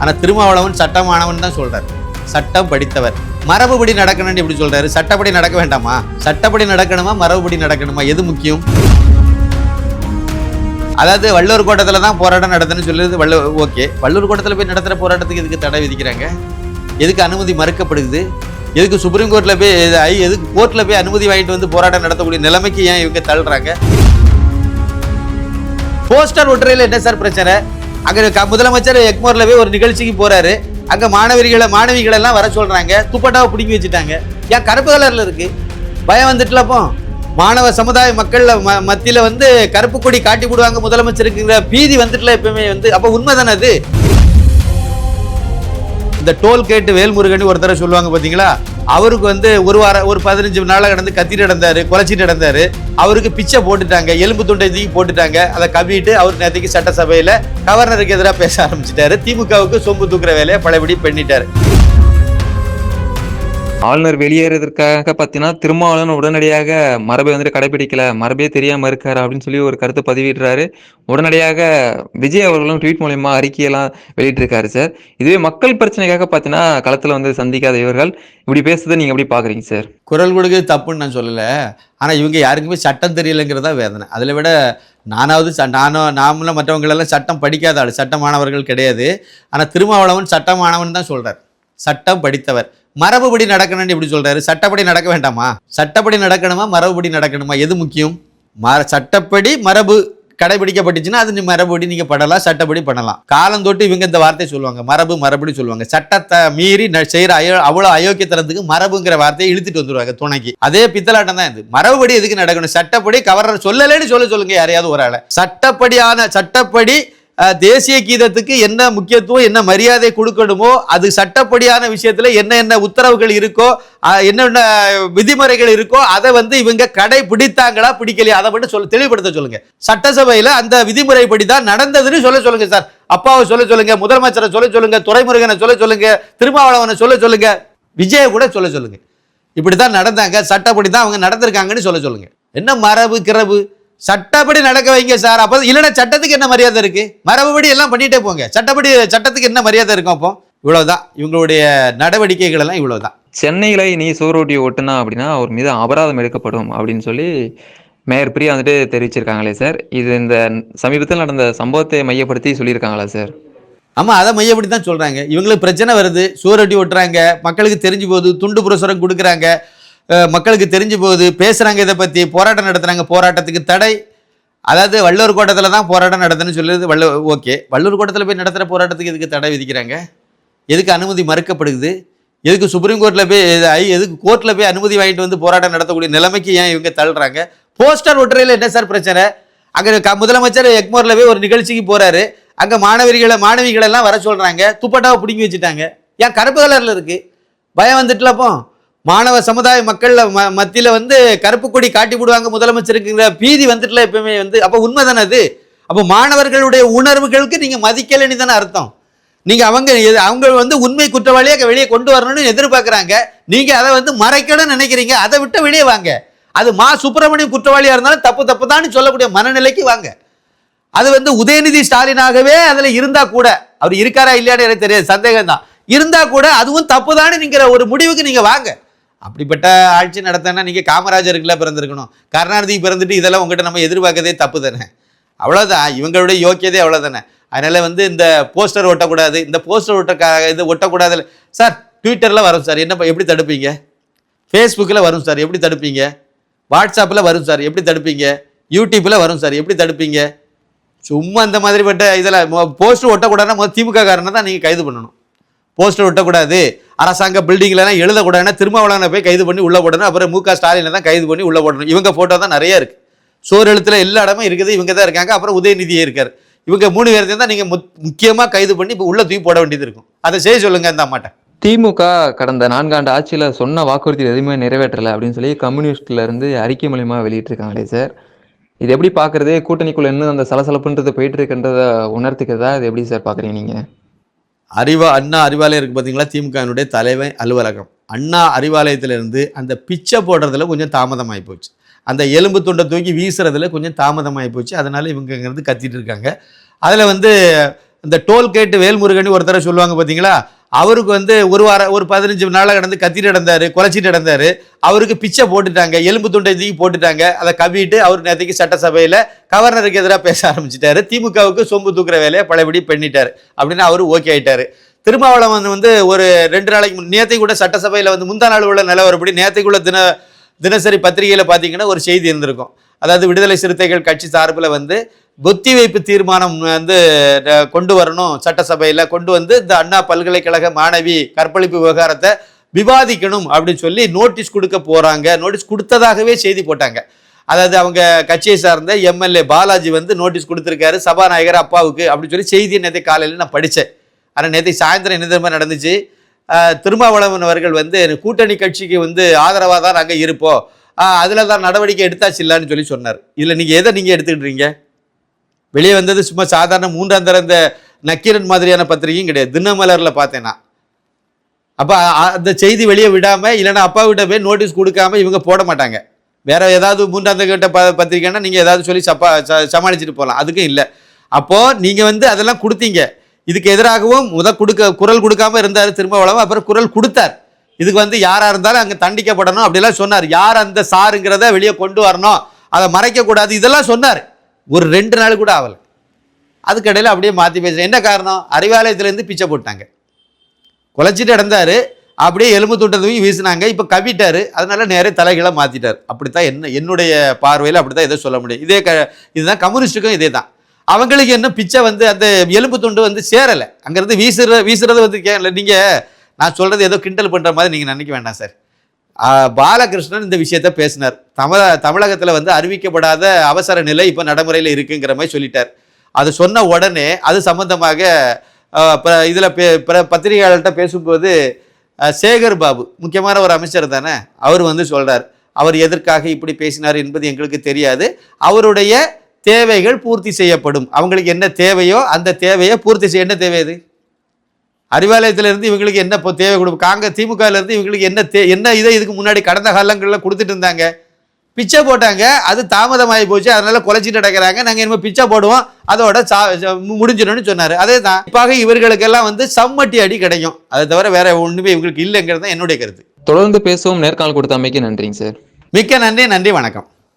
ஆனால் திருமாவளவன் சட்டமானவன் தான் சொல்கிறார் சட்டம் படித்தவர். மரபுபடி நடக்கணும்னு எப்படி சொல்கிறாரு சட்டப்படி நடக்க வேண்டாமா? சட்டப்படி நடக்கணுமா? மரபுபடி நடக்கணுமா? எது முக்கியம்? அதாவது வள்ளூர் கோட்டத்தில் தான் போராட்டம் நடத்துன்னு சொல்லுறது வள்ளூர் ஓகே. வள்ளூர் கோட்டத்தில் போய் நடத்துகிற போராட்டத்துக்கு எதுக்கு தடை விதிக்கிறாங்க? எதுக்கு அனுமதி மறுக்கப்படுது? எதுக்கு சுப்ரீம் கோர்ட்டில் போய் ஐ, எதுக்கு கோர்ட்டில் போய் அனுமதி வாங்கிட்டு வந்து போராட்டம் நடத்தக்கூடிய நிலைமைக்கு ஏன் இவங்க தள்ளுறாங்க? போஸ்டர் ஒட்டுறையில் என்ன சார் பிரச்சனை? அங்கே க- முதலமைச்சர் எக்மோர்ல போய் ஒரு நிகழ்ச்சிக்கு போறாரு. அங்க மாணவர்களை மாணவிகள் எல்லாம் வர சொல்றாங்க. துப்பட்டாவை பிடிங்கி வச்சுட்டாங்க. ஏன் கருப்பு கலர்ல இருக்கு? பயம் வந்துட்டுலப்போ மாணவ சமுதாய மக்கள் ம- மத்தியில வந்து கருப்பு கொடி காட்டி விடுவாங்க முதலமைச்சருக்குங்கிற பீதி வந்துட்டுல எப்பவுமே வந்து அப்ப உண்மைதானே அது? இந்த டோல் கேட்டு வேல்முருகன் ஒருத்தர சொல்லுவாங்க பாத்தீங்களா? அவருக்கு வந்து ஒரு வாரம் ஒரு பதினஞ்சு நாளாக கடந்து கத்திட்டு நடந்தாரு குலைச்சிட்டு நடந்தாரு. அவருக்கு பிச்சை போட்டுட்டாங்க எலும்பு துண்டை தூக்கி போட்டுட்டாங்க. அதை கவிட்டு அவர் நேற்றுக்கு சட்டசபையில் கவர்னருக்கு எதிராக பேச ஆரம்பிச்சிட்டாரு. திமுகவுக்கு சொம்பு தூக்குற வேலையை பழையபடி பண்ணிட்டாரு. ஆளுநர் வெளியேறதற்காக பார்த்தீங்கன்னா திருமாவளவன் உடனடியாக மரபை வந்துட்டு கடைபிடிக்கல மரபே தெரியாம இருக்காரு அப்படின்னு சொல்லி ஒரு கருத்தை பதிவிடுறாரு. உடனடியாக விஜய் அவர்களும் ட்வீட் மூலயமா அறிக்கையெல்லாம் வெளியிட்டிருக்காரு சார். இதுவே மக்கள் பிரச்சனைக்காக பார்த்தீங்கன்னா களத்தில் வந்து சந்திக்காத இவர்கள். இப்படி பேசுறதை நீங்க எப்படி பாக்குறீங்க சார்? குரல் கொடுக்க தப்புன்னு நான் சொல்லலை. ஆனால் இவங்க யாருக்குமே சட்டம் தெரியலைங்கிறதா வேதனை. அதில் விட நானாவது ச- நானோ நாமளும் மற்றவங்களெல்லாம் சட்டம் படிக்காத ஆள். சட்டமானவர்கள் கிடையாது. ஆனால் திருமாவளவன் சட்டமானவன் தான் சொல்கிறார் சட்டம் படித்தவர். மரபுபடி நடக்கணும்னு எப்படி சொல்றாரு? சட்டப்படி நடக்க வேண்டாமா? சட்டப்படி நடக்கணுமா? மரபுபடி நடக்கணுமா? எது முக்கியம்? மர சட்டப்படி மரபு கடைபிடிக்கப்பட்டுச்சுன்னா அது நீ மரபுபடி நீங்கள் படலாம் சட்டப்படி பண்ணலாம். காலம் தொட்டு இவங்க இந்த வார்த்தையை சொல்லுவாங்க. மரபு மரபடி சொல்லுவாங்க. சட்டத்தை மீறி செய்கிற அயோ அவ்வளோ அயோக்கியத்தனத்துக்கு மரபுங்கிற வார்த்தையை இழுத்துட்டு வந்துருவாங்க துணைக்கு. அதே பித்தலாட்டம் தான் இது. மரபுபடி எதுக்கு நடக்கணும்? சட்டப்படி கவர்னர் சொல்லலைன்னு சொல்ல சொல்லுங்க யாரையாவது ஒரு ஆளை. சட்டப்படியான சட்டப்படி தேசிய கீதத்துக்கு என்ன முக்கியத்துவம் என்ன மரியாதை கொடுக்கணுமோ அது சட்டப்படியான விஷயத்தில் என்ன என்ன உத்தரவுகள் இருக்கோ என்னென்ன விதிமுறைகள் இருக்கோ அதை வந்து இவங்க கடை பிடித்தாங்களா பிடிக்கலையா அதை மட்டும் சொல்ல தெளிவுபடுத்த சொல்லுங்க. சட்டசபையில் அந்த விதிமுறைப்படி தான் நடந்ததுன்னு சொல்ல சொல்லுங்க சார். அப்பாவை சொல்ல சொல்லுங்க முதலமைச்சரை சொல்ல சொல்லுங்க துறைமுருகனை சொல்ல சொல்லுங்க திருமாவளவனை சொல்ல சொல்லுங்க விஜயை கூட சொல்ல சொல்லுங்க. இப்படித்தான் நடந்தாங்க சட்டப்படி தான் அவங்க நடந்திருக்காங்கன்னு சொல்ல சொல்லுங்க. என்ன மரபு கிரபு? சட்டப்படி நடக்க வைங்க சார். அப்போ இல்லைன்னா சட்டத்துக்கு என்ன மரியாதை இருக்கு? மரபுபடி எல்லாம் பண்ணிட்டே போங்க. சட்டப்படி சட்டத்துக்கு என்ன மரியாதை இருக்கும் அப்போ? இவ்வளவுதான். இவங்களுடைய நடவடிக்கைகள் எல்லாம் இவ்வளவுதான். சென்னையில நீ சோரோட்டி ஓட்டுனா அப்படின்னா அவர் மீது அபராதம் எடுக்கப்படும் அப்படின்னு சொல்லி மேயர் பிரியா வந்துட்டு தெரிவிச்சிருக்காங்களே சார். இது இந்த சமீபத்தில் நடந்த சம்பவத்தை மையப்படுத்தி சொல்லியிருக்காங்களா சார்? ஆமா அதை மையப்படி தான் சொல்றாங்க. இவங்களுக்கு பிரச்சனை வருது. சூரட்டி ஓட்டுறாங்க. மக்களுக்கு தெரிஞ்சு போகுது. துண்டு புரசுரம் கொடுக்குறாங்க. மக்களுக்கு தெரிஞ்சு போகுது. பேசுகிறாங்க இதை பற்றி போராட்டம் நடத்துகிறாங்க போராட்டத்துக்கு தடை. அதாவது வள்ளூர் கோட்டத்தில் தான் போராட்டம் நடத்துன்னு சொல்லுறது வள்ள ஓகே. வள்ளூர் கோட்டத்தில் போய் நடத்துகிற போராட்டத்துக்கு எதுக்கு தடை விதிக்கிறாங்க? எதுக்கு அனுமதி மறுக்கப்படுது? எதுக்கு சுப்ரீம் கோர்ட்டில் போய் ஐ, எதுக்கு கோர்ட்டில் போய் அனுமதி வாங்கிட்டு வந்து போராட்டம் நடத்தக்கூடிய நிலைமைக்கு ஏன் இவங்க தள்ளுறாங்க? போஸ்டர் ஒட்டுறையில் என்ன சார் பிரச்சனை? அங்கே க முதலமைச்சர் எக்மோரில் போய் ஒரு நிகழ்ச்சிக்கு போகிறாரு அங்கே மாணவர்களை மாணவிகளெல்லாம் வர சொல்கிறாங்க துப்பட்டாவை பிடிங்கி வச்சுட்டாங்க. ஏன் கருப்பு கலரில் இருக்குது பயம் வந்துட்டுலப்போ. மாணவ சமுதாய மக்கள் ம மத்தியில் வந்து கருப்பு கொடி காட்டி விடுவாங்க முதலமைச்சருக்குங்கிற பீதி வந்துட்டுல எப்பவுமே வந்து அப்போ உண்மைதானே அது? அப்போ மாணவர்களுடைய உணர்வுகளுக்கு நீங்க மதிக்கலைன்னு தானே அர்த்தம். நீங்க அவங்க அவங்க வந்து உண்மை குற்றவாளியாக வெளியே கொண்டு வரணும்னு எதிர்பார்க்குறாங்க. நீங்க அதை வந்து மறைக்கணும்னு நினைக்கிறீங்க. அதை விட்டு வெளியே வாங்க. அது மா சுப்பிரமணியம் குற்றவாளியா இருந்தாலும் தப்பு தப்பு தான் சொல்லக்கூடிய மனநிலைக்கு வாங்க. அது வந்து உதயநிதி ஸ்டாலினாகவே அதில் இருந்தா கூட அவர் இருக்காரா இல்லையான்னு எனக்கு தெரியாது சந்தேகம் தான் இருந்தா கூட அதுவும் தப்பு தானுங்கிற ஒரு முடிவுக்கு நீங்க வாங்க. அப்படிப்பட்ட ஆட்சி நடத்தினா நீங்கள் காமராஜருக்குலாம் பிறந்திருக்கணும். கருணாநிதி பிறந்துட்டு இதெல்லாம் உங்கள்கிட்ட நம்ம எதிர்பார்க்கறதே தப்பு தானே? அவ்வளோதான் இவங்களுடைய யோக்கியதே அவ்வளோதானே அதனால் வந்து இந்த போஸ்டர் ஒட்டக்கூடாது. இந்த போஸ்டர் ஒட்ட இது ஒட்டக்கூடாது. சார் ட்விட்டரில் வரும் சார். என்ன எப்படி தடுப்பீங்க? ஃபேஸ்புக்கில் வரும் சார். எப்படி தடுப்பீங்க? வாட்ஸ்அப்பில் வரும் சார். எப்படி தடுப்பீங்க? யூடியூப்பில் வரும் சார். எப்படி தடுப்பீங்க? சும்மா இந்த மாதிரிப்பட்ட இதில் போஸ்டர் ஒட்டக்கூடாதுன்னா முதல் திமுக காரனை தான் நீங்கள் கைது பண்ணணும். போஸ்டர் ஒட்டக்கூடாது. அரசாங்க பில்டிங்லாம் எழுதக்கூடாதுன்னா திருமாவளவனை போய் கைது பண்ணி உள்ளே போடணும். அப்புறம் மு க. ஸ்டாலினை தான் கைது பண்ணி உள்ளே போடணும். இவங்க ஃபோட்டோ தான் நிறைய இருக்குது சோறு எழுத்துல எல்லா இடமும் இருக்குது. இவங்க தான் இருக்காங்க. அப்புறம் உதயநிதியே இருக்கார். இவங்க மூணு பேர்த்தையும் தான் நீங்கள் முக்கியமாக கைது பண்ணி இப்போ உள்ளே தூக்கி போட வேண்டியது இருக்கும். அதை செய்ய சொல்லுங்க இந்த அம்மாட்ட. திமுக கடந்த நான்காண்டு ஆட்சியில் சொன்ன வாக்குறுதி எதுவுமே நிறைவேற்றலை அப்படின்னு சொல்லி கம்யூனிஸ்ட்ல இருந்து அறிக்கை மூலியமா வெளியிட்டிருக்காங்களே சார். இது எப்படி பார்க்குறது? கூட்டணிக்குள்ள இன்னும் அந்த சலசலப்புன்றது போயிட்டு இருக்குன்றத உணர்த்துக்கிறதா? இது எப்படி சார் பார்க்குறீங்க நீங்கள் அறிவா அண்ணா அறிவாலயம் இருக்குது பார்த்தீங்களா திமுகவினுடைய தலைமை அலுவலகம். அண்ணா அறிவாலயத்திலிருந்து அந்த பிச்சை போடுறதுல கொஞ்சம் தாமதமாகி போச்சு. அந்த எலும்பு துண்டை தூக்கி வீசுறதுல கொஞ்சம் தாமதமாகி போச்சு. அதனால் இவங்கங்கிறது கத்திட்டு இருக்காங்க. அதில் வந்து இந்த டோல்கேட்டு வேல்முருகன் ஒருத்தரை சொல்லுவாங்க பார்த்தீங்களா அவருக்கு வந்து ஒரு வாரம் ஒரு பதினஞ்சு நாளாக கடந்து கத்திட்டு நடந்தார் குலைச்சிட்டு நடந்தார். அவருக்கு பிச்சை போட்டுட்டாங்க எலும்பு துண்டை தூக்கி போட்டுட்டாங்க. அதை கவிட்டு அவர் நேற்றுக்கு சட்டசபையில் கவர்னருக்கு எதிராக பேச ஆரம்பிச்சிட்டாரு. திமுகவுக்கு சொம்பு தூக்குற வேலையை பழையபடி பண்ணிட்டார் அப்படின்னு அவர் ஓகே ஆயிட்டாரு. திருமாவளவன் வந்து ஒரு ரெண்டு நாளைக்கு முன் கூட சட்டசபையில் வந்து முந்தா நாள் உள்ள நிலவரப்படி நேற்றைக்குள்ள தின தினசரி பத்திரிகையில் பார்த்தீங்கன்னா ஒரு செய்தி இருந்திருக்கும். அதாவது விடுதலை சிறுத்தைகள் கட்சி சார்பில் வந்து ஒத்திவைப்பு தீர்மானம் வந்து கொண்டு வரணும். சட்டசபையில் கொண்டு வந்து இந்த அண்ணா பல்கலைக்கழக மாணவி கற்பழிப்பு விவகாரத்தை விவாதிக்கணும் அப்படின்னு சொல்லி நோட்டீஸ் கொடுக்க போகிறாங்க நோட்டீஸ் கொடுத்ததாகவே செய்தி போட்டாங்க. அதாவது அவங்க கட்சியை சார்ந்த எம்எல்ஏ பாலாஜி வந்து நோட்டீஸ் கொடுத்துருக்காரு சபாநாயகர் அப்பாவுக்கு அப்படின்னு சொல்லி செய்தி நேற்று காலையில் நான் படித்தேன் ஆனால் நேற்று சாயந்தரம் என்ன தெரியுமா நடந்துச்சு? திருமாவளவன் அவர்கள் வந்து கூட்டணி கட்சிக்கு வந்து ஆதரவாக தான் நாங்கள் இருப்போம். அதில் தான் நடவடிக்கை எடுத்தாச்சு இல்லைன்னு சொல்லி சொன்னார். இதில் நீங்கள் எதை நீங்கள் எடுத்துக்கிட்டீங்க வெளியே வந்தது சும்மா சாதாரண மூன்றாம் தர இந்த நக்கீரன் மாதிரியான பத்திரிகையும் கிடையாது. தினமலரில் பார்த்தேன்னா அப்போ அந்த செய்தி வெளியே விடாமல் இல்லைன்னா அப்பாவிட்ட போய் நோட்டீஸ் கொடுக்காம இவங்க போட மாட்டாங்க. வேற ஏதாவது மூன்றாம் கிட்ட ப பத்திரிக்கைன்னா நீங்கள் ஏதாவது சொல்லி சப்பா ச சமாளிச்சுட்டு போகலாம் அதுக்கும் இல்லை. அப்போது நீங்கள் வந்து அதெல்லாம் கொடுத்தீங்க. இதுக்கு எதிராகவும் முத கொடுக்க குரல் கொடுக்காம இருந்தார் திரும்ப திருமாவளவன் அப்புறம் குரல் கொடுத்தார். இதுக்கு வந்து யாராக இருந்தாலும் அங்கே தண்டிக்கப்படணும் அப்படிலாம் சொன்னார். யார் அந்த சாருங்கிறத வெளியே கொண்டு வரணும். அதை மறைக்கக்கூடாது. இதெல்லாம் சொன்னார். ஒரு ரெண்டு நாள் கூட ஆகலை அதுக்கடையில் அப்படியே மாற்றி பேசுகிறேன் என்ன காரணம்? அறிவாலயத்துலேருந்து பிச்சை போட்டாங்க. குலைச்சிட்டு இடந்தார் அப்படியே எலும்பு துண்டத்தையும் வீசினாங்க. இப்போ கவிட்டார். அதனால நேரே தலைகளை மாற்றிட்டார் அப்படித்தான் என்ன என்னுடைய பார்வையில் அப்படி தான் எதை சொல்ல முடியும். இதே க இதுதான் கம்யூனிஸ்ட்டுக்கும் இதே தான் அவங்களுக்கு என்ன பிச்சை வந்து அந்த எலும்பு துண்டு வந்து சேரலை. அங்கேருந்து வீசுற வீசுறது வந்து கேட்கல நீங்கள் நான் சொல்கிறது ஏதோ கிண்டல் பண்ணுற மாதிரி நீங்கள் நினைக்க வேண்டாம் சார். பாலகிருஷ்ணன் இந்த விஷயத்த பேசினார். தமிழ தமிழகத்தில் வந்து அறிவிக்கப்படாத அவசர நிலை இப்போ நடைமுறையில் இருக்குங்கிற மாதிரி சொல்லிட்டார். அது சொன்ன உடனே அது சம்பந்தமாக இதில் பே பிற பத்திரிகையாளர்கிட்ட பேசும்போது சேகர் பாபு முக்கியமான ஒரு அமைச்சர் தானே அவர் வந்து சொல்கிறார் அவர் எதற்காக இப்படி பேசினார் என்பது எங்களுக்கு தெரியாது. அவருடைய தேவைகள் பூர்த்தி செய்யப்படும். அவங்களுக்கு என்ன தேவையோ அந்த தேவையை பூர்த்தி செய்ய என்ன தேவை அது? அறிவாலயத்துல இருந்து இவங்களுக்கு என்ன இப்போ தேவை கொடுக்கும் காங்கிரஸ் திமுகல இருந்து இவங்களுக்கு என்ன தே என்ன இதை இதுக்கு முன்னாடி கடந்த காலங்களில் கொடுத்துட்டு இருந்தாங்க. பிச்சை போட்டாங்க. அது தாமதமாகி போச்சு. அதனால குலைச்சிட்டு நடக்கிறாங்க. நாங்கள் இனிமேல் பிச்சை போடுவோம். அதோட சா முடிஞ்சிடும்னு சொன்னார். அதே தான் இப்பாக இவர்களுக்கெல்லாம் வந்து சம்மட்டி அடி கிடைக்கும். அதை தவிர வேற ஒன்றுமே இவங்களுக்கு இல்லைங்கிறது தான் என்னுடைய கருத்து. தொடர்ந்து பேசுவோம். நேர்காணல் கொடுத்த அமைக்கு நன்றிங்க சார். மிக்க நன்றி. நன்றி. வணக்கம்.